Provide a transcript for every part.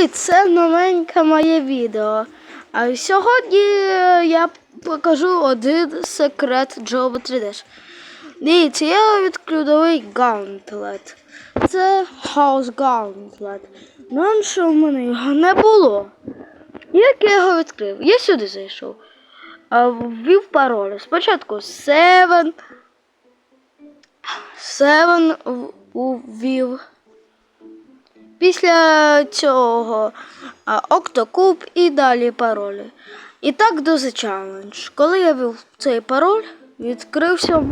Привіт! Це новеньке моє відео. А сьогодні я покажу один секрет Джоба 3D. Дивіться, я новий Gauntlet. Це House Gauntlet. Раніше в мене його не було. Як я його відкрив? Я сюди зайшов. А, Ввів пароль. Спочатку 7. 7 ввів. Після цього Октокуб і далі паролі. І так до The Challenge. Коли я ввів цей пароль, відкрився.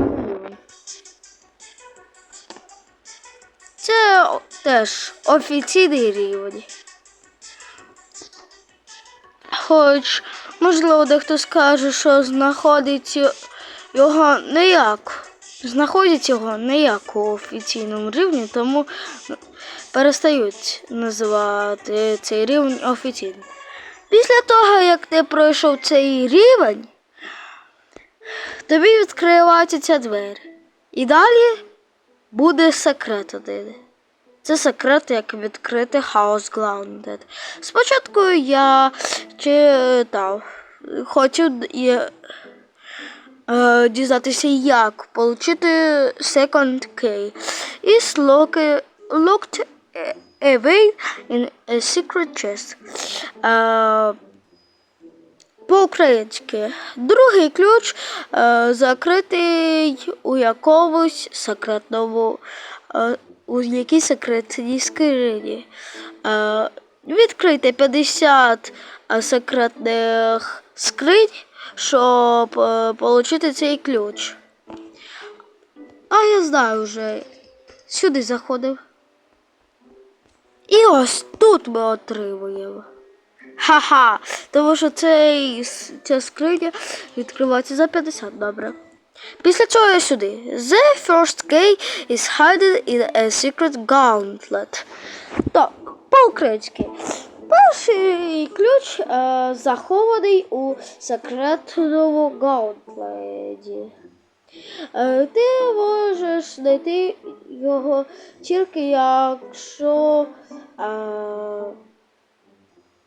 Це теж офіційний рівень. Хоч, можливо, дехто скаже, що знаходить його не як. Знаходять його не як у офіційному рівні, тому перестають називати цей рівень офіційним. Після того, як ти пройшов цей рівень, тобі відкриваються двері. І далі буде секрет один. Це секрет, як відкрити House Grounded. Спочатку я читав, я, е, дізнатися, як отримати Second Key. Is lock- locked away in a secret chest. Е, по-українськи. Другий ключ е, закритий у якомусь секретному, е, у якійсь секретній скрині. Е, відкрийте 50 е, секретних скринь, щоб е, отримати цей ключ. А я знаю вже. Сюди заходив. І ось тут ми отримуємо. Ха-ха, тому що цей, ця скриня відкривається за 50, добре. Після цього я сюди. The first key is hidden in a secret gauntlet. Так, по-українськи. Перший ключ е, захований у секретному гаунтледі. Е, ти можеш знайти його тільки якщо. Е,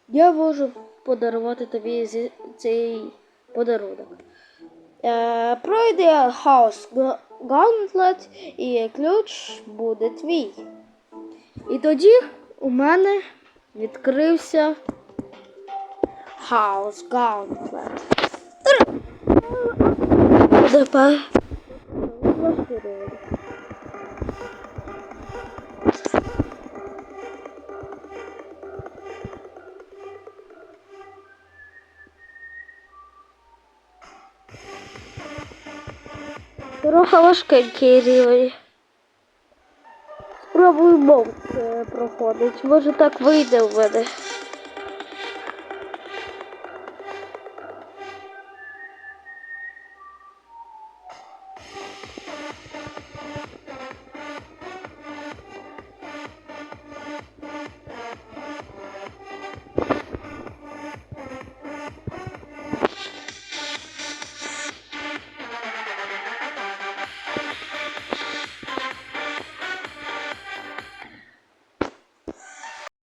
я можу подарувати тобі цей подарунок. Е, пройди хаос Га- Gauntlet і ключ буде твій. І тоді у мене відкрився House Gauntlet. Тепер Трохи важкенький рівень. Спробуй бомб проходить. Може так вийде в мене.